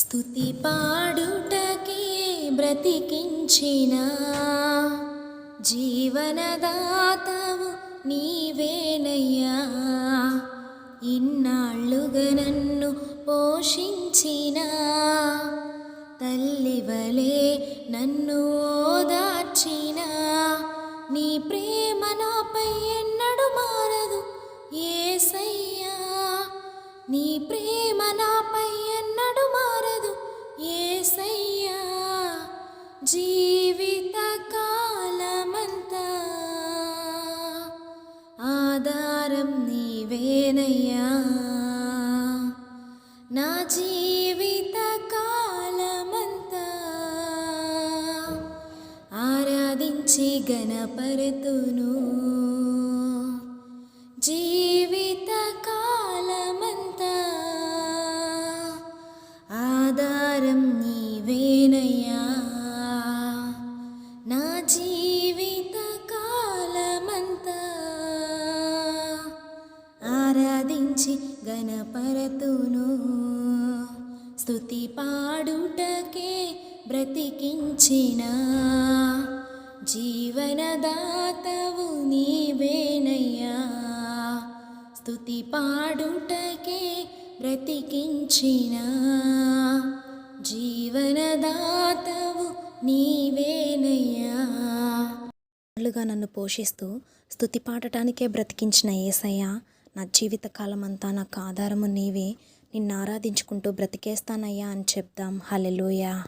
స్తుతి పాడుటకే బ్రతికించిన. జీవనదాతవు నీవేనయ్యా. ఇన్నాళ్ళుగా నన్ను పోషించిన. తల్లివలే నన్ను ఓదార్చిన. నీ ప్రేమ నాపై ఎన్నడు మారదు ఏసయ్యా. నీ ప్రేమ జీవిత కాలమంతా ఆధారం నీవేనయ్యా. నా జీవిత కాలమంతా ఆరాధించి గణపరుతును కనపరతును స్థుతి స్తుతి పాడుటకే బ్రతికించిన. జీవనదాతవు నీవేనయ్యా. స్తుతి పాడుటకే బ్రతికించిన. జీవనదాతవు నీవేనయ్యా. నన్ను పోషిస్తూ స్తుతి పాడటానికే బ్రతికించిన ఏసయ్య నా జీవితకాలం అంతా నాకు ఆధారము నీవే. నిన్ను ఆరాధించుకుంటూ బ్రతికేస్తానయ్యా అని చెప్దాం. హలెలుయా